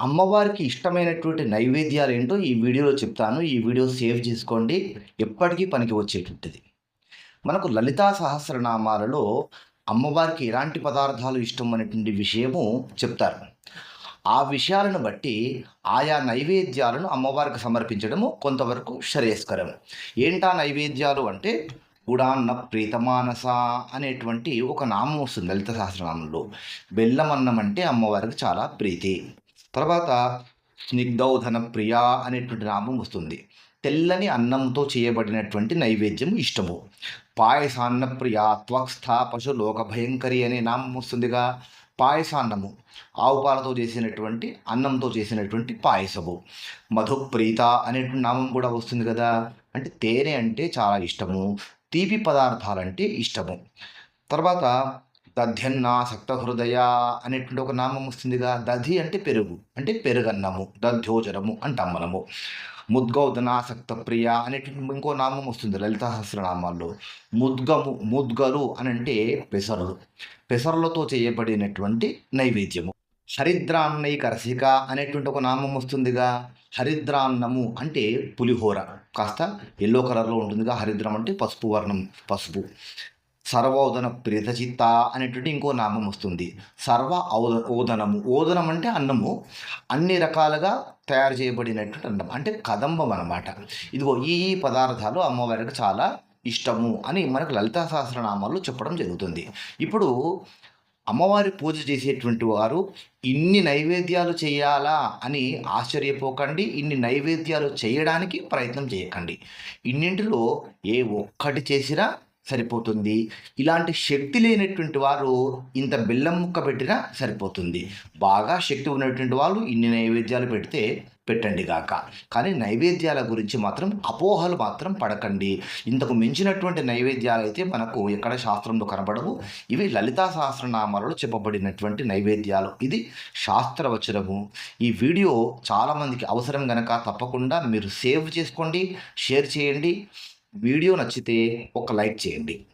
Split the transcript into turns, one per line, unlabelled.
అమ్మవారికి ఇష్టమైనటువంటి నైవేద్యాలు ఏంటో ఈ వీడియోలో చెప్తాను. ఈ వీడియో సేవ్ చేసుకోండి. ఎప్పటికీ పనికి వచ్చేటువంటిది. మనకు లలితా సహస్రనామాలలో అమ్మవారికి ఎలాంటి పదార్థాలు ఇష్టం అనేటువంటి విషయము చెప్తారు. ఆ విషయాలను బట్టి ఆయా నైవేద్యాలను అమ్మవారికి సమర్పించడము కొంతవరకు శ్రేయస్కరం. ఏంటా నైవేద్యాలు అంటే గుడాన్న ప్రీతమానస అనేటువంటి ఒక నామం వస్తుంది లలిత సహస్రనామంలో. బెల్లం అన్నం అంటే అమ్మవారికి చాలా ప్రీతి. తర్వాత స్నిగ్ధౌధన ప్రియ అనేటువంటి నామం వస్తుంది. తెల్లని అన్నంతో చేయబడినటువంటి నైవేద్యం ఇష్టము. పాయసాన్న ప్రియ త్వక్స్థ పశు లోక భయంకరి అనే నామం వస్తుందిగా. పాయసాన్నము. ఆవు పాలతో చేసినటువంటి అన్నంతో చేసినటువంటి పాయసము. మధుప్రీత అనేటువంటి నామం కూడా వస్తుంది కదా. అంటే తేనె అంటే చాలా ఇష్టము. తీపి పదార్థాలంటే ఇష్టము. తర్వాత దధ్యన్నాసక్త హృదయ అనేటువంటి ఒక నామం వస్తుందిగా. దధి అంటే పెరుగు అంటే పెరుగన్నము దధ్యోజనము అంటాం మనము. ముద్గౌదనాసక్త ప్రియ అనేటువంటి ఇంకో నామం వస్తుంది లలిత సహస్రనామాల్లో. ముద్గము ముద్గలు అని అంటే పెసరులు పెసరులతో చేయబడినటువంటి నైవేద్యము. హరిద్రాన్నైక రసిక అనేటువంటి ఒక నామం వస్తుందిగా. హరిద్రాన్నము అంటే పులిహోర. కాస్త ఎల్లో కలర్లో ఉంటుందిగా. హరిద్రం అంటే పసుపు వర్ణం పసుపు. సర్వోదన ప్రియతచిత్త అనేటువంటి ఇంకో నామం వస్తుంది. సర్వ ఔద ఓదనము. ఓదనం అంటే అన్నము. అన్ని రకాలుగా తయారు చేయబడినటువంటి అన్నం. అంటే కదంబం అన్నమాట. ఇదిగో ఈ ఈ పదార్థాలు అమ్మవారికి చాలా ఇష్టము అని మనకు లలితా సహస్రనామాల్లో చెప్పడం జరుగుతుంది. ఇప్పుడు అమ్మవారి పూజ చేసేటువంటి వారు ఇన్ని నైవేద్యాలు చేయాలా అని ఆశ్చర్యపోకండి. ఇన్ని నైవేద్యాలు చేయడానికి ప్రయత్నం చేయకండి. ఇన్నింటిలో ఏ ఒక్కటి చేసినా సరిపోతుంది. ఇలాంటి శక్తి లేనటువంటి వారు ఇంత బెల్లం ముక్క పెట్టినా సరిపోతుంది. బాగా శక్తి ఉన్నటువంటి వాళ్ళు ఇన్ని నైవేద్యాలు పెడితే పెట్టండి గాక. కానీ నైవేద్యాల గురించి మాత్రం అపోహలు మాత్రం పడకండి. ఇంతకు మించినటువంటి నైవేద్యాలు అయితే మనకు ఎక్కడ శాస్త్రంలో కనబడవు. ఇవి లలితా సహస్రనామాలలో చెప్పబడినటువంటి నైవేద్యాలు. ఇది శాస్త్రవచనము. ఈ వీడియో చాలామందికి అవసరం గనక తప్పకుండా మీరు సేవ్ చేసుకోండి షేర్ చేయండి. వీడియో నచ్చితే ఒక లైక్ చేయండి.